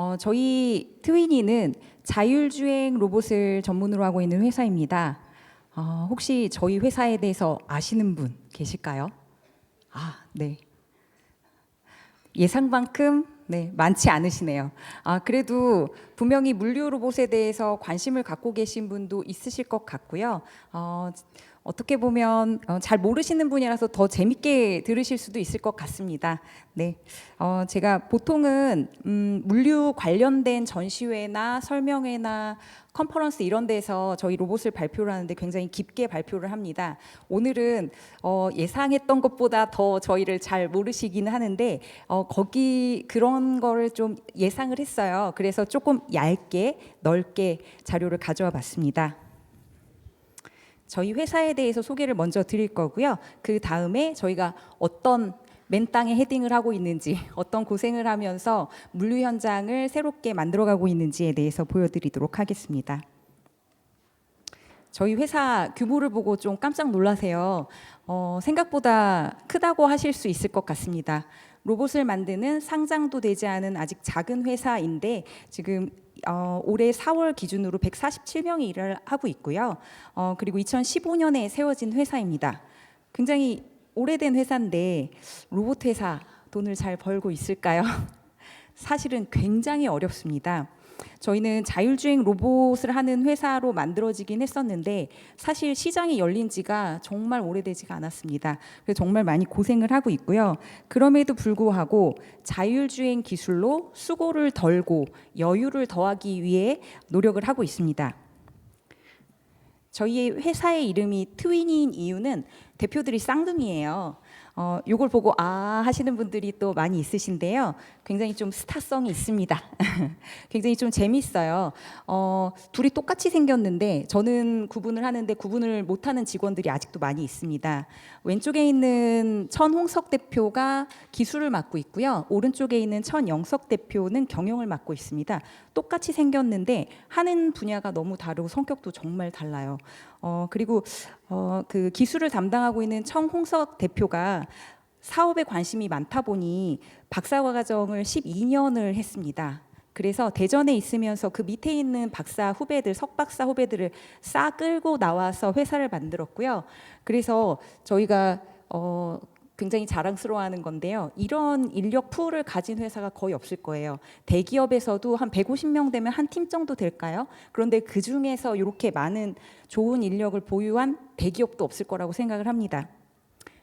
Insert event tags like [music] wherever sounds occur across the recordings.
어, 저희 트위니는 자율주행 로봇을 전문으로 하고 있는 회사입니다. 어, 혹시 저희 회사에 대해서 아시는 분 계실까요? 아, 네. 예상만큼 네, 많지 않으시네요. 아, 그래도 분명히 물류 로봇에 대해서 관심을 갖고 계신 분도 있으실 것 같고요. 어, 어떻게 보면 어, 잘 모르시는 분이라서 더 재밌게 들으실 수도 있을 것 같습니다. 네, 어, 제가 보통은 음, 물류 관련된 전시회나 설명회나 컨퍼런스 이런 데서 저희 로봇을 발표를 하는데 굉장히 깊게 발표를 합니다. 오늘은 어, 예상했던 것보다 더 저희를 잘 모르시기는 하는데 어, 거기 그런 거를 좀 예상을 했어요. 그래서 조금 얇게 넓게 자료를 가져와 봤습니다. 저희 회사에 대해서 소개를 먼저 드릴 거고요. 그 다음에 저희가 어떤 맨 땅에 헤딩을 하고 있는지, [laughs] 어떤 고생을 하면서 물류 현장을 새롭게 만들어가고 있는지에 대해서 보여드리도록 하겠습니다. 저희 회사 규모를 보고 좀 깜짝 놀라세요. 어, 생각보다 크다고 하실 수 있을 것 같습니다. 로봇을 만드는 상장도 되지 않은 아직 작은 회사인데 지금 어, 올해 4월 기준으로 147명이 일을 하고 있고요. 어, 그리고 2015년에 세워진 회사입니다. 굉장히 오래된 회사인데 로봇 회사 돈을 잘 벌고 있을까요? [laughs] 사실은 굉장히 어렵습니다. 저희는 자율주행 로봇을 하는 회사로 만들어지긴 했었는데 사실 시장이 열린 지가 정말 오래되지가 않았습니다. 그래서 정말 많이 고생을 하고 있고요. 그럼에도 불구하고 자율주행 기술로 수고를 덜고 여유를 더하기 위해 노력을 하고 있습니다. 저희 회사의 이름이 트윈인 이유는 대표들이 쌍둥이에요. 어, 요걸 보고 아 하시는 분들이 또 많이 있으신데요. 굉장히 좀 스타성이 있습니다. [laughs] 굉장히 좀 재밌어요. 어, 둘이 똑같이 생겼는데 저는 구분을 하는데 구분을 못하는 직원들이 아직도 많이 있습니다. 왼쪽에 있는 천홍석 대표가 기술을 맡고 있고요. 오른쪽에 있는 천영석 대표는 경영을 맡고 있습니다. 똑같이 생겼는데 하는 분야가 너무 다르고 성격도 정말 달라요. 어, 그리고 어, 그 기술을 담당하고 있는 청홍석 대표가 사업에 관심이 많다 보니 박사과정을 12년을 했습니다. 그래서 대전에 있으면서 그 밑에 있는 박사 후배들, 석박사 후배들을 싹 끌고 나와서 회사를 만들었고요. 그래서 저희가 어, 굉장히 자랑스러워하는 건데요. 이런 인력 풀을 가진 회사가 거의 없을 거예요. 대기업에서도 한 150명 되면 한 팀 정도 될까요? 그런데 그 중에서 이렇게 많은 좋은 인력을 보유한 대기업도 없을 거라고 생각을 합니다.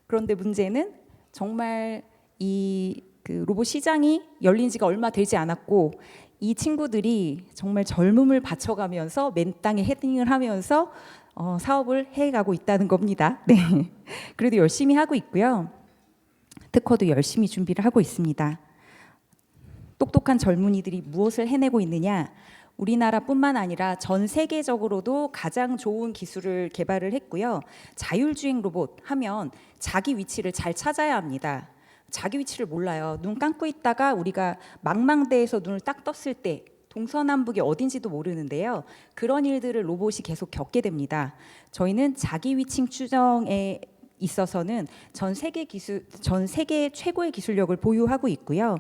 그런데 문제는 정말 이 그 로봇 시장이 열린 지가 얼마 되지 않았고 이 친구들이 정말 젊음을 바쳐가면서 맨 땅에 헤딩을 하면서 어, 사업을 해가고 있다는 겁니다. 네. [laughs] 그래도 열심히 하고 있고요. 특허도 열심히 준비를 하고 있습니다. 똑똑한 젊은이들이 무엇을 해내고 있느냐? 우리나라뿐만 아니라 전 세계적으로도 가장 좋은 기술을 개발을 했고요. 자율주행 로봇 하면 자기 위치를 잘 찾아야 합니다. 자기 위치를 몰라요. 눈 감고 있다가 우리가 망망대해서 눈을 딱 떴을 때 동서남북이 어딘지도 모르는데요. 그런 일들을 로봇이 계속 겪게 됩니다. 저희는 자기 위치 추정에 있어서는 전 세계 기술 전 세계 최고의 기술력을 보유하고 있고요.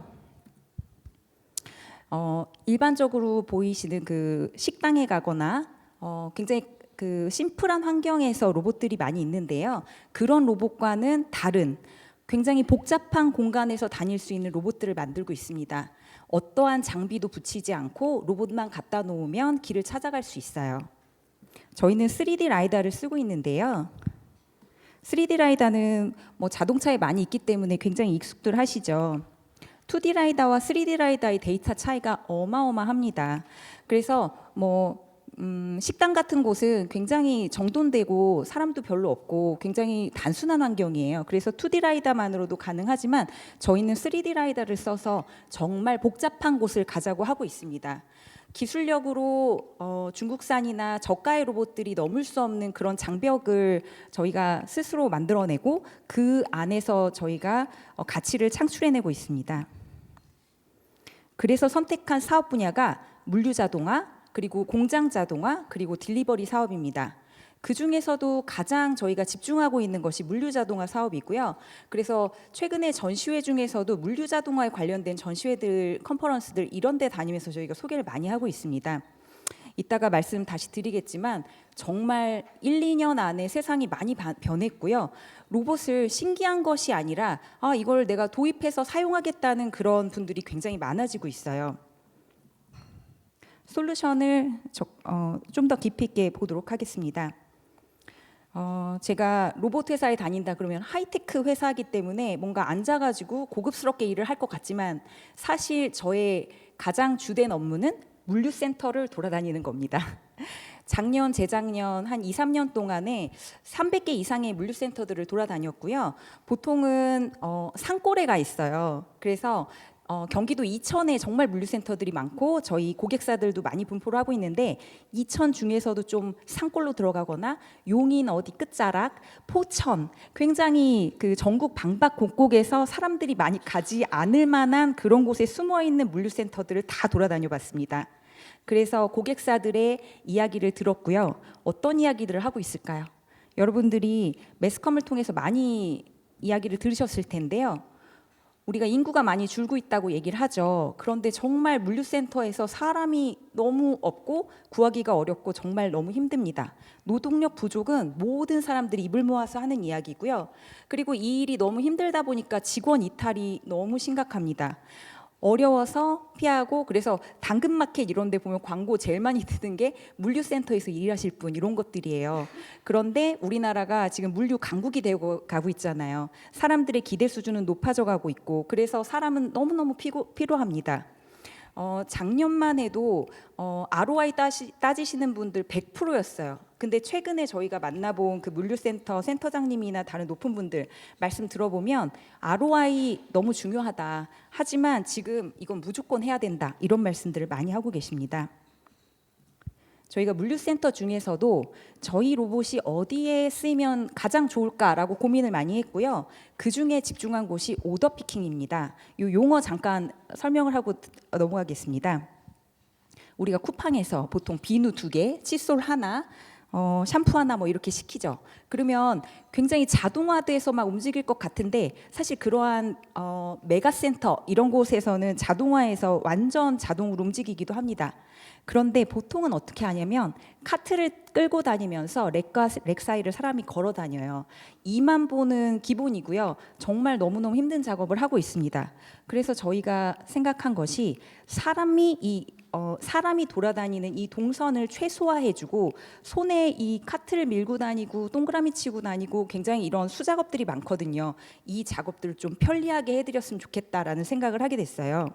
어, 일반적으로 보이시는 그 식당에 가거나 어, 굉장히 그 심플한 환경에서 로봇들이 많이 있는데요. 그런 로봇과는 다른 굉장히 복잡한 공간에서 다닐 수 있는 로봇들을 만들고 있습니다. 어떠한 장비도 붙이지 않고 로봇만 갖다 놓으면 길을 찾아갈 수 있어요. 저희는 3D 라이다를 쓰고 있는데요. 3D 라이다는 뭐 자동차에 많이 있기 때문에 굉장히 익숙들 하시죠. 2D 라이다와 3D 라이다의 데이터 차이가 어마어마합니다. 그래서 뭐 음, 식당 같은 곳은 굉장히 정돈되고 사람도 별로 없고 굉장히 단순한 환경이에요. 그래서 2D 라이다만으로도 가능하지만 저희는 3D 라이다를 써서 정말 복잡한 곳을 가자고 하고 있습니다. 기술력으로 어, 중국산이나 저가의 로봇들이 넘을 수 없는 그런 장벽을 저희가 스스로 만들어내고 그 안에서 저희가 어, 가치를 창출해내고 있습니다. 그래서 선택한 사업 분야가 물류 자동화, 그리고 공장 자동화, 그리고 딜리버리 사업입니다. 그 중에서도 가장 저희가 집중하고 있는 것이 물류 자동화 사업이고요. 그래서 최근에 전시회 중에서도 물류 자동화에 관련된 전시회들, 컨퍼런스들 이런 데 다니면서 저희가 소개를 많이 하고 있습니다. 이따가 말씀 다시 드리겠지만 정말 1, 2년 안에 세상이 많이 바- 변했고요. 로봇을 신기한 것이 아니라 아, 이걸 내가 도입해서 사용하겠다는 그런 분들이 굉장히 많아지고 있어요. 솔루션을 어, 좀 더 깊이 있게 보도록 하겠습니다. 어, 제가 로봇 회사에 다닌다 그러면 하이테크 회사이기 때문에 뭔가 앉아가지고 고급스럽게 일을 할 것 같지만 사실 저의 가장 주된 업무는 물류센터를 돌아다니는 겁니다. [laughs] 작년, 재작년 한 2, 3년 동안에 300개 이상의 물류센터들을 돌아다녔고요. 보통은 어, 산골에 가 있어요. 그래서 어, 경기도 이천에 정말 물류센터들이 많고 저희 고객사들도 많이 분포를 하고 있는데 이천 중에서도 좀 산골로 들어가거나 용인 어디 끝자락, 포천 굉장히 그 전국 방방곡곡에서 사람들이 많이 가지 않을 만한 그런 곳에 숨어 있는 물류센터들을 다 돌아다녀 봤습니다. 그래서 고객사들의 이야기를 들었고요. 어떤 이야기들을 하고 있을까요? 여러분들이 매스컴을 통해서 많이 이야기를 들으셨을 텐데요. 우리가 인구가 많이 줄고 있다고 얘기를 하죠. 그런데 정말 물류센터에서 사람이 너무 없고 구하기가 어렵고 정말 너무 힘듭니다. 노동력 부족은 모든 사람들이 입을 모아서 하는 이야기고요. 그리고 이 일이 너무 힘들다 보니까 직원 이탈이 너무 심각합니다. 어려워서 피하고 그래서 당근마켓 이런 데 보면 광고 제일 많이 뜨는 게 물류센터에서 일하실 분 이런 것들이에요. 그런데 우리나라가 지금 물류 강국이 되고 가고 있잖아요. 사람들의 기대 수준은 높아져 가고 있고 그래서 사람은 너무너무 피고, 필요합니다. 어, 작년만 해도 어, ROI 따시, 따지시는 분들 100%였어요. 근데 최근에 저희가 만나본 그 물류센터 센터장님이나 다른 높은 분들 말씀 들어보면 ROI 너무 중요하다. 하지만 지금 이건 무조건 해야 된다. 이런 말씀들을 많이 하고 계십니다. 저희가 물류센터 중에서도 저희 로봇이 어디에 쓰이면 가장 좋을까라고 고민을 많이 했고요. 그 중에 집중한 곳이 오더 피킹입니다. 이 용어 잠깐 설명을 하고 넘어가겠습니다. 우리가 쿠팡에서 보통 비누 두 개, 칫솔 하나, 어, 샴푸 하나 뭐 이렇게 시키죠. 그러면 굉장히 자동화돼서 막 움직일 것 같은데 사실 그러한 어, 메가센터 이런 곳에서는 자동화해서 완전 자동으로 움직이기도 합니다. 그런데 보통은 어떻게 하냐면 카트를 끌고 다니면서 렉과 렉 사이를 사람이 걸어 다녀요. 이만 보는 기본이고요. 정말 너무너무 힘든 작업을 하고 있습니다. 그래서 저희가 생각한 것이 사람이 이 어, 사람이 돌아다니는 이 동선을 최소화해주고 손에 이 카트를 밀고 다니고 동그라미 치고 다니고 굉장히 이런 수작업들이 많거든요. 이 작업들을 좀 편리하게 해드렸으면 좋겠다라는 생각을 하게 됐어요.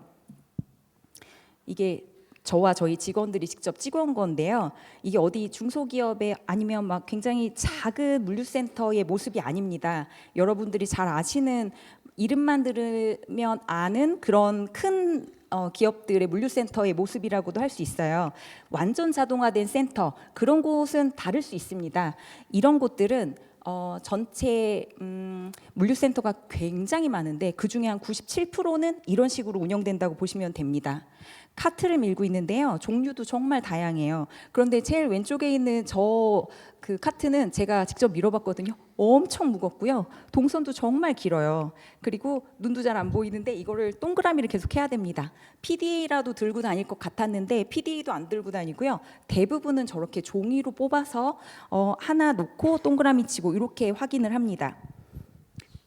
이게 저와 저희 직원들이 직접 찍어온 건데요. 이게 어디 중소기업에 아니면 막 굉장히 작은 물류센터의 모습이 아닙니다. 여러분들이 잘 아시는 이름만 들으면 아는 그런 큰 어, 기업들의 물류센터의 모습이라고도 할 수 있어요. 완전 자동화된 센터 그런 곳은 다를 수 있습니다. 이런 곳들은 어, 전체 음, 물류센터가 굉장히 많은데 그 중에 한 97%는 이런 식으로 운영된다고 보시면 됩니다. 카트를 밀고 있는데요. 종류도 정말 다양해요. 그런데 제일 왼쪽에 있는 저 그 카트는 제가 직접 밀어봤거든요. 엄청 무겁고요. 동선도 정말 길어요. 그리고 눈도 잘 안 보이는데 이거를 동그라미를 계속 해야 됩니다. PDA라도 들고 다닐 것 같았는데 PDA도 안 들고 다니고요. 대부분은 저렇게 종이로 뽑아서 어, 하나 놓고 동그라미 치고 이렇게 확인을 합니다.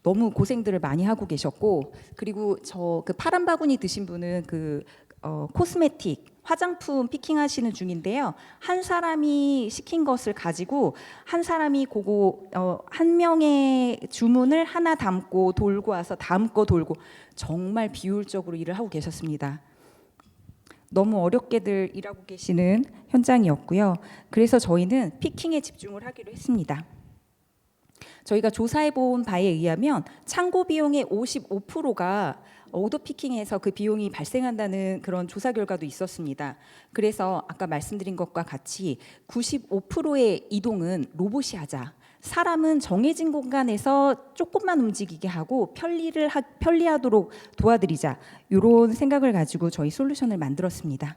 너무 고생들을 많이 하고 계셨고 그리고 저 그 파란 바구니 드신 분은 그 어, 코스메틱 화장품 피킹하시는 중인데요. 한 사람이 시킨 것을 가지고 한 사람이 그거 어, 한 명의 주문을 하나 담고 돌고 와서 거 돌고 정말 비효율적으로 일을 하고 계셨습니다. 너무 어렵게들 일하고 계시는 현장이었고요. 그래서 저희는 피킹에 집중을 하기로 했습니다. 저희가 조사해 본 바에 의하면 창고 비용의 55%가 오더 피킹에서 그 비용이 발생한다는 그런 조사 결과도 있었습니다. 그래서 아까 말씀드린 것과 같이 95%의 이동은 로봇이 하자. 사람은 정해진 공간에서 조금만 움직이게 하고 편리를 하, 편리하도록 도와드리자. 이런 생각을 가지고 저희 솔루션을 만들었습니다.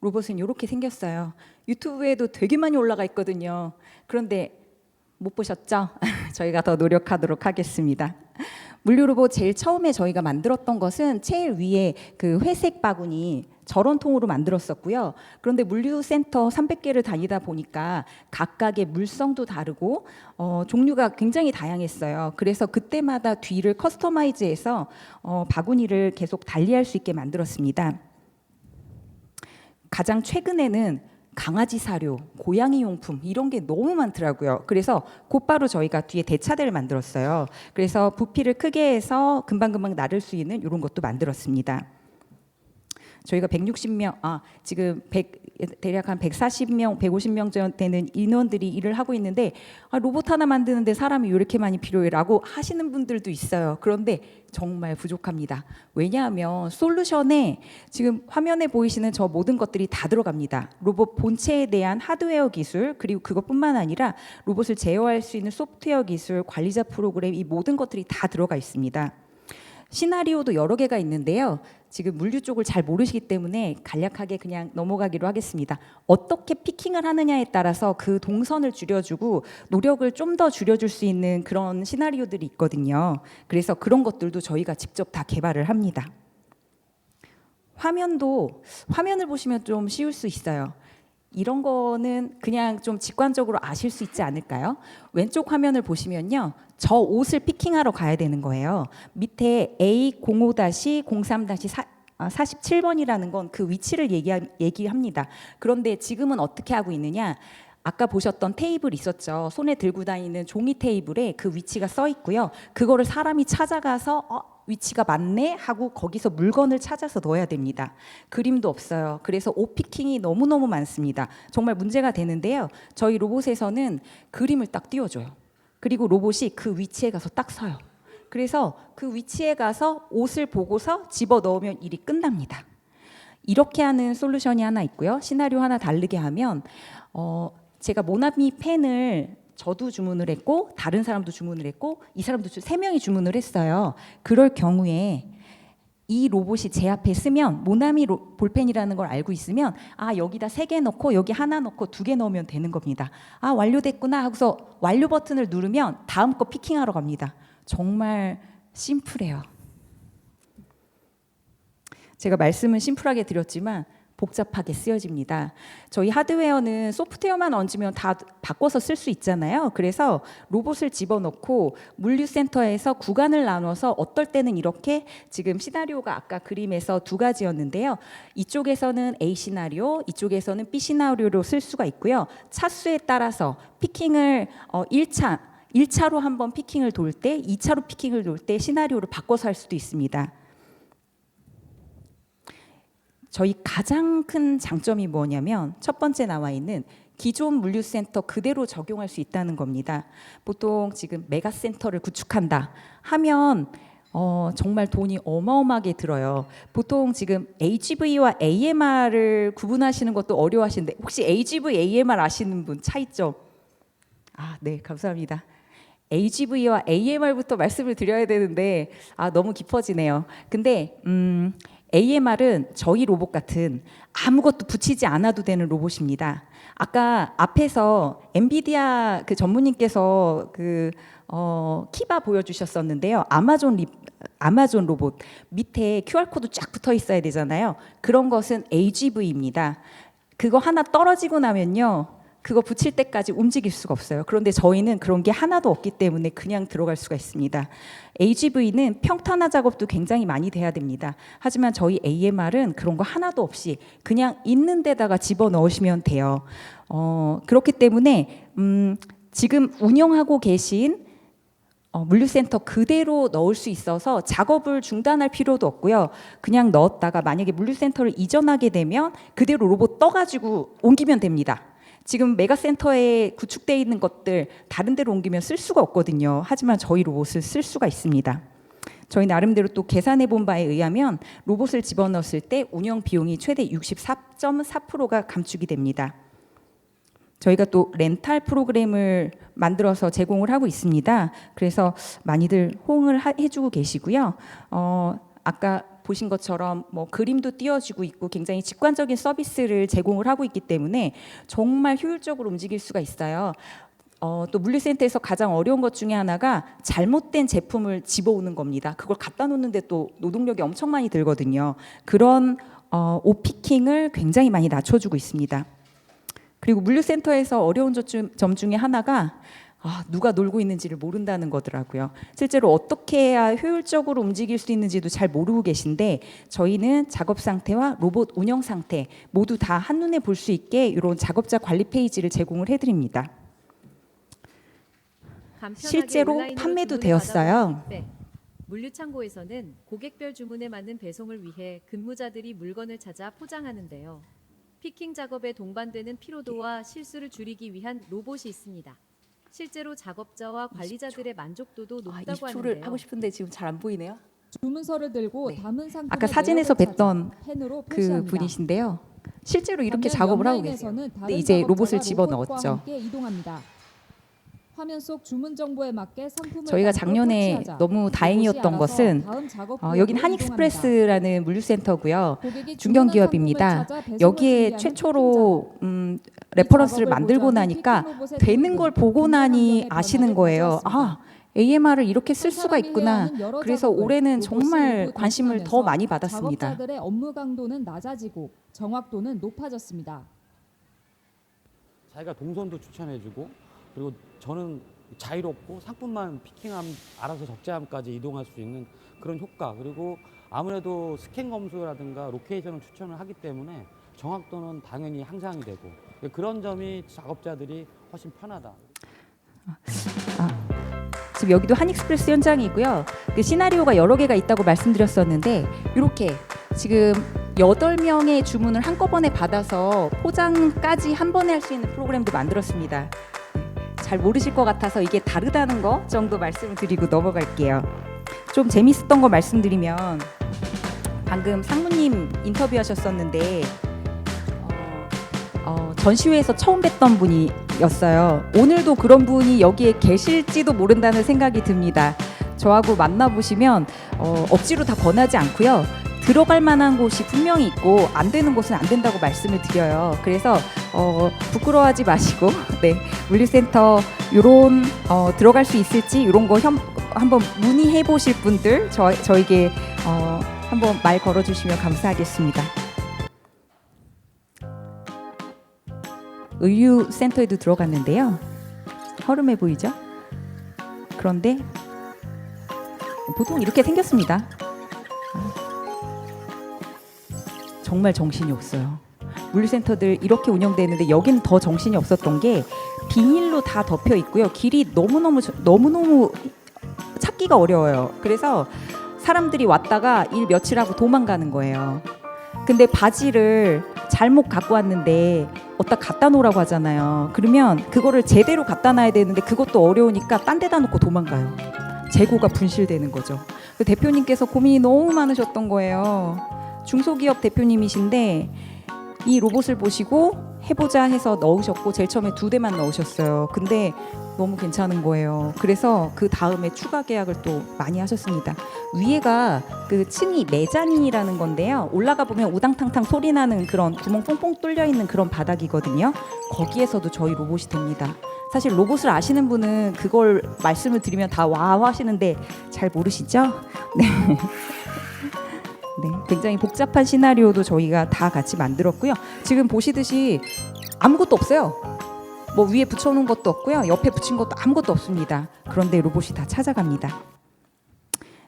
로봇은 이렇게 생겼어요. 유튜브에도 되게 많이 올라가 있거든요. 그런데 못 보셨죠? [laughs] 저희가 더 노력하도록 하겠습니다. 물류 로봇 제일 처음에 저희가 만들었던 것은 제일 위에 그 회색 바구니 저런 통으로 만들었었고요. 그런데 물류센터 300개를 다니다 보니까 각각의 물성도 다르고 어, 종류가 굉장히 다양했어요. 그래서 그때마다 뒤를 커스터마이즈해서 어, 바구니를 계속 달리할 수 있게 만들었습니다. 가장 최근에는 강아지 사료, 고양이 용품 이런 게 너무 많더라고요. 그래서 곧바로 저희가 뒤에 대차대를 만들었어요. 그래서 부피를 크게 해서 금방금방 나를 수 있는 이런 것도 만들었습니다. 저희가 160명, 아 지금 100, 대략 한 140명, 150명 정도 되는 인원들이 일을 하고 있는데 아, 로봇 하나 만드는데 사람이 이렇게 많이 필요해라고 하시는 분들도 있어요. 그런데 정말 부족합니다. 왜냐하면 솔루션에 지금 화면에 보이시는 저 모든 것들이 다 들어갑니다. 로봇 본체에 대한 하드웨어 기술 그리고 그것뿐만 아니라 로봇을 제어할 수 있는 소프트웨어 기술, 관리자 프로그램 이 모든 것들이 다 들어가 있습니다. 시나리오도 여러 개가 있는데요. 지금 물류 쪽을 잘 모르시기 때문에 간략하게 그냥 넘어가기로 하겠습니다. 어떻게 피킹을 하느냐에 따라서 그 동선을 줄여주고 노력을 좀 더 줄여줄 수 있는 그런 시나리오들이 있거든요. 그래서 그런 것들도 저희가 직접 다 개발을 합니다. 화면도 화면을 보시면 좀 쉬울 수 있어요. 이런 거는 그냥 좀 직관적으로 아실 수 있지 않을까요? 왼쪽 화면을 보시면요. 저 옷을 피킹하러 가야 되는 거예요. 밑에 A05-03- 47번이라는 건 그 위치를 얘기, 얘기합니다. 그런데 지금은 어떻게 하고 있느냐? 아까 보셨던 테이블 있었죠. 손에 들고 다니는 종이 테이블에 그 위치가 써 있고요. 그거를 사람이 찾아가서 어, 위치가 맞네 하고 거기서 물건을 찾아서 넣어야 됩니다. 그림도 없어요. 그래서 옷 피킹이 너무너무 많습니다. 정말 문제가 되는데요. 저희 로봇에서는 그림을 딱 띄워줘요. 그리고 로봇이 그 위치에 가서 딱 서요. 그래서 그 위치에 가서 옷을 보고서 집어 넣으면 일이 끝납니다. 이렇게 하는 솔루션이 하나 있고요. 시나리오 하나 다르게 하면 어, 제가 모나미 펜을 저도 주문을 했고 다른 사람도 주문을 했고 이 사람도 주- 세 명이 주문을 했어요. 그럴 경우에 이 로봇이 제 앞에 쓰면 모나미 로- 볼펜이라는 걸 알고 있으면 아 여기다 세 개 넣고 여기 하나 넣고 두 개 넣으면 되는 겁니다. 아 완료됐구나 하고서 완료 버튼을 누르면 다음 거 피킹하러 갑니다. 정말 심플해요. 제가 말씀은 심플하게 드렸지만 복잡하게 쓰여집니다. 저희 하드웨어는 소프트웨어만 얹으면 다 바꿔서 쓸 수 있잖아요. 그래서 로봇을 집어넣고 물류센터에서 구간을 나눠서 어떨 때는 이렇게 지금 시나리오가 아까 그림에서 두 가지였는데요. 이쪽에서는 A 시나리오, 이쪽에서는 B 시나리오로 쓸 수가 있고요. 차수에 따라서 피킹을 어, 1차 1차로 한번 피킹을 돌 때, 2차로 피킹을 돌 때 시나리오를 바꿔서 할 수도 있습니다. 저희 가장 큰 장점이 뭐냐면 첫 번째 나와 있는 기존 물류센터 그대로 적용할 수 있다는 겁니다. 보통 지금 메가센터를 구축한다 하면 어, 정말 돈이 어마어마하게 들어요. 보통 지금 AGV와 AMR을 구분하시는 것도 어려워하시는데 혹시 AGV, AMR 아시는 분 차이점? 아, 네, 감사합니다. AGV와 AMR부터 말씀을 드려야 되는데 아 너무 깊어지네요. 근데 음, AMR은 저희 로봇 같은 아무것도 붙이지 않아도 되는 로봇입니다. 아까 앞에서 엔비디아 그 전무님께서 그 어, 키바 보여주셨었는데요. 아마존 리, 아마존 로봇 밑에 QR 코드 쫙 붙어 있어야 되잖아요. 그런 것은 AGV입니다. 그거 하나 떨어지고 나면요. 그거 붙일 때까지 움직일 수가 없어요. 그런데 저희는 그런 게 하나도 없기 때문에 그냥 들어갈 수가 있습니다. AGV는 평탄화 작업도 굉장히 많이 돼야 됩니다. 하지만 저희 AMR은 그런 거 하나도 없이 그냥 있는 데다가 집어 넣으시면 돼요. 어, 그렇기 때문에 음, 지금 운영하고 계신 어, 물류센터 그대로 넣을 수 있어서 작업을 중단할 필요도 없고요. 그냥 넣었다가 만약에 물류센터를 이전하게 되면 그대로 로봇 떠가지고 옮기면 됩니다. 지금 메가센터에 구축되어 있는 것들 다른 데로 옮기면 쓸 수가 없거든요. 하지만 저희 로봇을 쓸 수가 있습니다. 저희 나름대로 또 계산해 본 바에 의하면 로봇을 집어넣었을 때 운영 비용이 최대 64.4%가 감축이 됩니다. 저희가 또 렌탈 프로그램을 만들어서 제공을 하고 있습니다. 그래서 많이들 호응을 하- 해주고 계시고요. 어, 아까 보신 것처럼 뭐 그림도 띄워주고 있고 굉장히 직관적인 서비스를 제공을 하고 있기 때문에 정말 효율적으로 움직일 수가 있어요. 어, 또 물류센터에서 가장 어려운 것 중에 하나가 잘못된 제품을 집어오는 겁니다. 그걸 갖다 놓는데 또 노동력이 엄청 많이 들거든요. 그런 어, 오피킹을 굉장히 많이 낮춰주고 있습니다. 그리고 물류센터에서 어려운 점 중에 하나가 아, 누가 놀고 있는지를 모른다는 거더라고요. 실제로 어떻게 해야 효율적으로 움직일 수 있는지도 잘 모르고 계신데 저희는 작업 상태와 로봇 운영 상태 모두 다 한눈에 볼 수 있게 이런 작업자 관리 페이지를 제공을 해드립니다. 실제로 판매도 되었어요. 물류창고에서는 고객별 주문에 맞는 배송을 위해 근무자들이 물건을 찾아 포장하는데요. 피킹 작업에 동반되는 피로도와 실수를 줄이기 위한 로봇이 있습니다. 실제로 작업자와 관리자들의 만족도도 아, 높다고 20초를 하는데요. 하고 싶은데 지금 잘 안 보이네요. 주문서를 들고 네. 담은 상품을 아까 사진에서 뵀던 펜으로 그 표시합니다. 분이신데요. 실제로 이렇게 작업을 하고 계세요. 근데 이제 로봇을 집어 로봇과 넣었죠. 함께 이동합니다. 화면 속 주문 정보에 맞게 상품을 저희가 작년에 너무 다행이었던 것은 어, 여긴. 한익스프레스라는 물류센터고요. 고객이 중견 주문한 기업입니다. 상품을 찾아 배송을 여기에 최초로 음. 레퍼런스를 이 만들고 나니까 되는 걸 보고 나니 아시는 거예요. 아, AMR을 이렇게 쓸한 수가 있구나. 그래서 올해는 정말 일부 관심을 더 많이 받았습니다. 작업자들의 업무 강도는 낮아지고 정확도는 높아졌습니다. 자기가 동선도 추천해주고 그리고 저는 자유롭고 상품만 피킹함 알아서 적재함까지 이동할 수 있는 그런 효과 그리고 아무래도 스캔 검수라든가 로케이션을 추천을 하기 때문에 정확도는 당연히 향상이 되고 그런 점이 작업자들이 훨씬 편하다. 지금 여기도 한익스프레스 현장이고요. 그 시나리오가 여러 개가 있다고 말씀드렸었는데 이렇게 지금 여덟 명의 주문을 한꺼번에 받아서 포장까지 한 번에 할 수 있는 프로그램도 만들었습니다. 잘 모르실 것 같아서 이게 다르다는 거 정도 말씀을 드리고 넘어갈게요. 좀 재밌었던 거 말씀드리면 방금 상무님 인터뷰하셨었는데 어, 어, 전시회에서 처음 뵀던 분이었어요. 오늘도 그런 분이 여기에 계실지도 모른다는 생각이 듭니다. 저하고 만나보시면 어, 억지로 다 권하지 않고요. 들어갈 만한 곳이 분명히 있고 안 되는 곳은 안 된다고 말씀을 드려요. 그래서 어, 부끄러워하지 마시고 [laughs] 네 물류센터 요런 어, 들어갈 수 있을지 이런 거 현, 한번 문의해 보실 분들 저, 저에게 어, 한번 말 걸어주시면 감사하겠습니다. 의류센터에도 들어갔는데요. 허름해 보이죠? 그런데 보통 이렇게 생겼습니다. 정말 정신이 없어요. 물류센터들 이렇게 운영되는데 여기는 더 정신이 없었던 게 비닐로 다 덮여 있고요. 길이 너무너무 저- 너무너무 찾기가 어려워요. 그래서 사람들이 왔다가 일 며칠 하고 도망가는 거예요. 근데 바지를 잘못 갖고 왔는데 어디다 갖다 놓으라고 하잖아요. 그러면 그거를 제대로 갖다 놔야 되는데 그것도 어려우니까 딴 데다 놓고 도망가요. 재고가 분실되는 거죠. 그 대표님께서 고민이 너무 많으셨던 거예요. 중소기업 대표님이신데 이 로봇을 보시고 해보자 해서 넣으셨고 제일 처음에 두 대만 넣으셨어요. 근데 너무 괜찮은 거예요. 그래서 그 다음에 추가 계약을 또 많이 하셨습니다. 위에가 그 층이 매장이라는 건데요. 올라가 보면 우당탕탕 소리 나는 그런 구멍 뽕뽕 뚫려 있는 그런 바닥이거든요. 거기에서도 저희 로봇이 됩니다. 사실 로봇을 아시는 분은 그걸 말씀을 드리면 다 와우 하시는데 잘 모르시죠? [laughs] 네. 네, 굉장히 복잡한 시나리오도 저희가 다 같이 만들었고요. 지금 보시듯이 아무것도 없어요. 뭐 위에 붙여놓은 것도 없고요. 옆에 붙인 것도 아무것도 없습니다. 그런데 로봇이 다 찾아갑니다.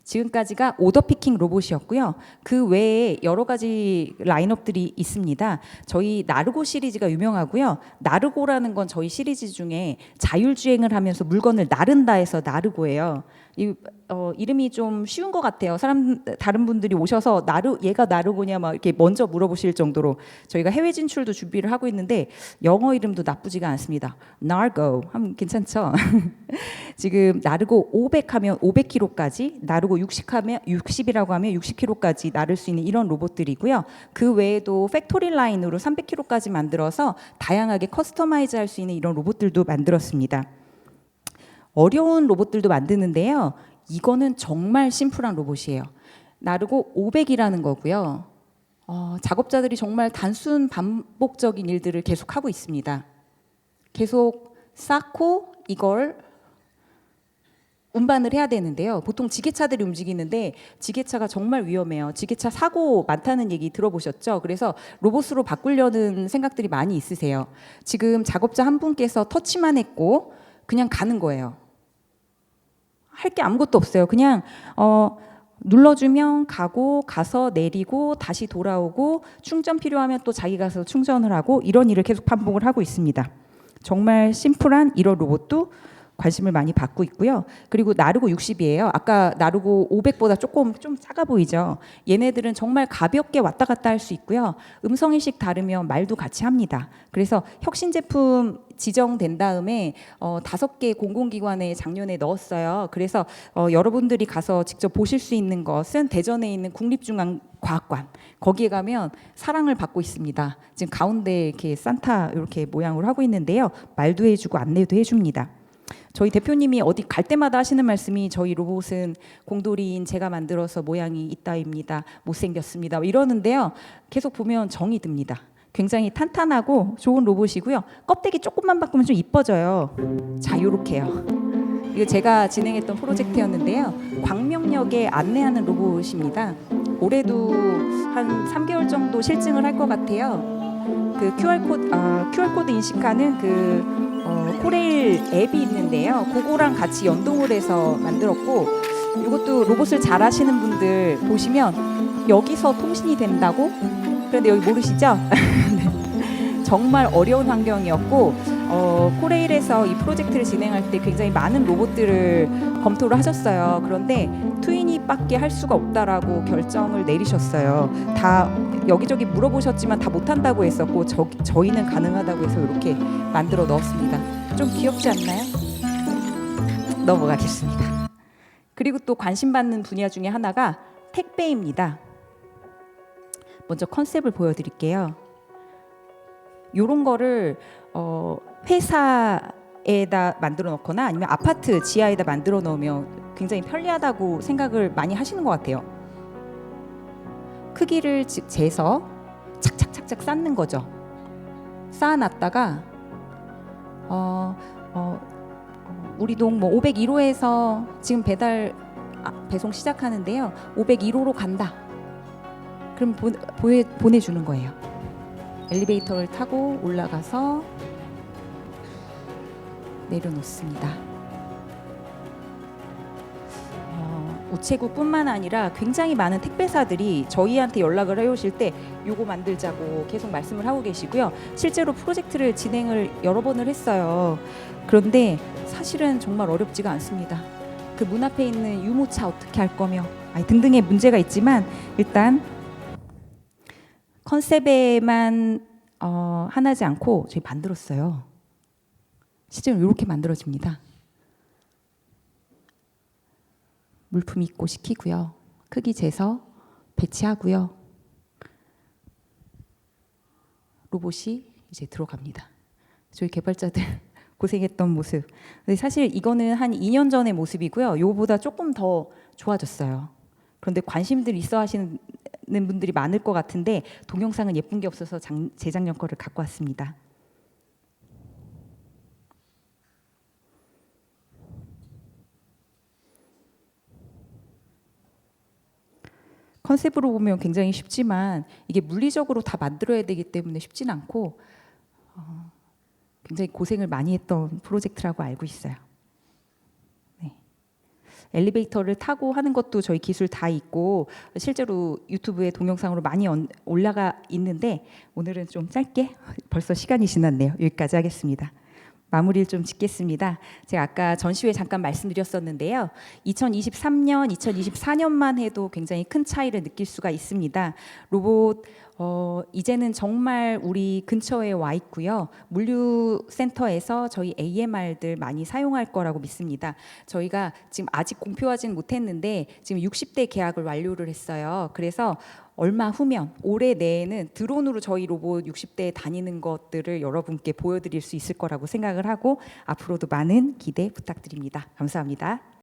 지금까지가 오더 피킹 로봇이었고요. 그 외에 여러 가지 라인업들이 있습니다. 저희 나르고 시리즈가 유명하고요. 나르고라는 건 저희 시리즈 중에 자율주행을 하면서 물건을 나른다 해서 나르고예요. 이 어, 이름이 좀 쉬운 것 같아요. 사람 다른 분들이 오셔서 나르 얘가 나르고냐 막 이렇게 먼저 물어보실 정도로 저희가 해외 진출도 준비를 하고 있는데 영어 이름도 나쁘지가 않습니다. Nargo 하면 괜찮죠? [laughs] 지금 나르고 500 하면 500kg까지, 나르고 60 하면 60이라고 하면 60kg까지 나를 수 있는 이런 로봇들이고요. 그 외에도 팩토리 라인으로 300kg까지 만들어서 다양하게 커스터마이즈 할 수 있는 이런 로봇들도 만들었습니다. 어려운 로봇들도 만드는데요. 이거는 정말 심플한 로봇이에요. 나르고 500이라는 거고요. 어, 작업자들이 정말 단순 반복적인 일들을 계속 하고 있습니다. 계속 쌓고 이걸 운반을 해야 되는데요. 보통 지게차들이 움직이는데 지게차가 정말 위험해요. 지게차 사고 많다는 얘기 들어보셨죠? 그래서 로봇으로 바꾸려는 생각들이 많이 있으세요. 지금 작업자 한 분께서 터치만 했고 그냥 가는 거예요. 할 게 아무것도 없어요. 그냥 어 눌러주면 가고 가서 내리고 다시 돌아오고 충전 필요하면 또 자기 가서 충전을 하고 이런 일을 계속 반복을 하고 있습니다. 정말 심플한 이런 로봇도 관심을 많이 받고 있고요. 그리고 나르고 60이에요. 아까 나르고 500보다 조금 좀 작아 보이죠. 얘네들은 정말 가볍게 왔다 갔다 할 수 있고요. 음성 인식 다르면 말도 같이 합니다. 그래서 혁신 제품 지정된 다음에 어, 다섯 개 공공기관에 작년에 넣었어요. 그래서 어, 여러분들이 가서 직접 보실 수 있는 것은 대전에 있는 국립중앙과학관 거기에 가면 사랑을 받고 있습니다. 지금 가운데 이렇게 산타 이렇게 모양으로 하고 있는데요. 말도 해주고 안내도 해줍니다. 저희 대표님이 어디 갈 때마다 하시는 말씀이 저희 로봇은 공돌이인 제가 만들어서 모양이 이따입니다. 못생겼습니다. 이러는데요. 계속 보면 정이 듭니다. 굉장히 탄탄하고 좋은 로봇이고요. 껍데기 조금만 바꾸면 좀 이뻐져요. 자, 요렇게요. 이거 제가 진행했던 프로젝트였는데요. 광명역에 안내하는 로봇입니다. 올해도 한 3개월 정도 실증을 할 것 같아요. 그 QR 코드, 아, QR 코드 인식하는 그 어, 코레일 앱이 있는데요. 그거랑 같이 연동을 해서 만들었고 이것도 로봇을 잘 하시는 분들 보시면 여기서 통신이 된다고? 그런데 여기 모르시죠? [laughs] 네. 정말 어려운 환경이었고 어, 코레일에서 이 프로젝트를 진행할 때 굉장히 많은 로봇들을 검토를 하셨어요. 그런데 트위니밖에 할 수가 없다라고 결정을 내리셨어요. 다 여기저기 물어보셨지만 다 못한다고 했었고 저, 저희는 가능하다고 해서 이렇게 만들어 넣었습니다. 좀 귀엽지 않나요? 넘어가겠습니다. 그리고 또 관심 받는 분야 중에 하나가 택배입니다. 먼저 컨셉을 보여드릴게요. 요런 거를 어, 회사에다 만들어 놓거나 아니면 아파트 지하에다 만들어 놓으면 굉장히 편리하다고 생각을 많이 하시는 것 같아요. 크기를 지- 재서 착착착착 쌓는 거죠. 쌓아놨다가 어, 어, 우리 동 뭐 501호에서 지금 배달 아, 배송 시작하는데요. 501호로 간다. 그럼 보, 보내, 보내주는 거예요. 엘리베이터를 타고 올라가서 내려놓습니다. 어, 우체국뿐만 아니라 굉장히 많은 택배사들이 저희한테 연락을 해오실 때 요거 만들자고 계속 말씀을 하고 계시고요. 실제로 프로젝트를 진행을 여러 번을 했어요. 그런데 사실은 정말 어렵지가 않습니다. 그 문 앞에 있는 유모차 어떻게 할 거며 아니, 등등의 문제가 있지만 일단 컨셉에만 어, 하나지 않고 저희 만들었어요. 실제로 이렇게 만들어집니다. 물품 입고 시키고요. 크기 재서 배치하고요. 로봇이 이제 들어갑니다. 저희 개발자들 [laughs] 고생했던 모습. 근데 사실 이거는 한 2년 전의 모습이고요. 요거보다 조금 더 좋아졌어요. 그런데 관심들 있어 하시는 분들이 많을 것 같은데 동영상은 예쁜 게 없어서 작, 재작년 거를 갖고 왔습니다. 컨셉으로 보면 굉장히 쉽지만 이게 물리적으로 다 만들어야 되기 때문에 쉽진 않고 어, 굉장히 고생을 많이 했던 프로젝트라고 알고 있어요. 네. 엘리베이터를 타고 하는 것도 저희 기술 다 있고 실제로 유튜브에 동영상으로 많이 언- 올라가 있는데 오늘은 좀 짧게 벌써 시간이 지났네요. 여기까지 하겠습니다. 마무리를 좀 짓겠습니다. 제가 아까 전시회 잠깐 말씀드렸었는데요. 2023년, 2024년만 해도 굉장히 큰 차이를 느낄 수가 있습니다. 로봇 어, 이제는 정말 우리 근처에 와 있고요. 물류센터에서 저희 AMR들 많이 사용할 거라고 믿습니다. 저희가 지금 아직 공표하지는 못했는데 지금 60대 계약을 완료를 했어요. 그래서 얼마 후면 올해 내에는 드론으로 저희 로봇 60대에 다니는 것들을 여러분께 보여드릴 수 있을 거라고 생각을 하고 앞으로도 많은 기대 부탁드립니다. 감사합니다.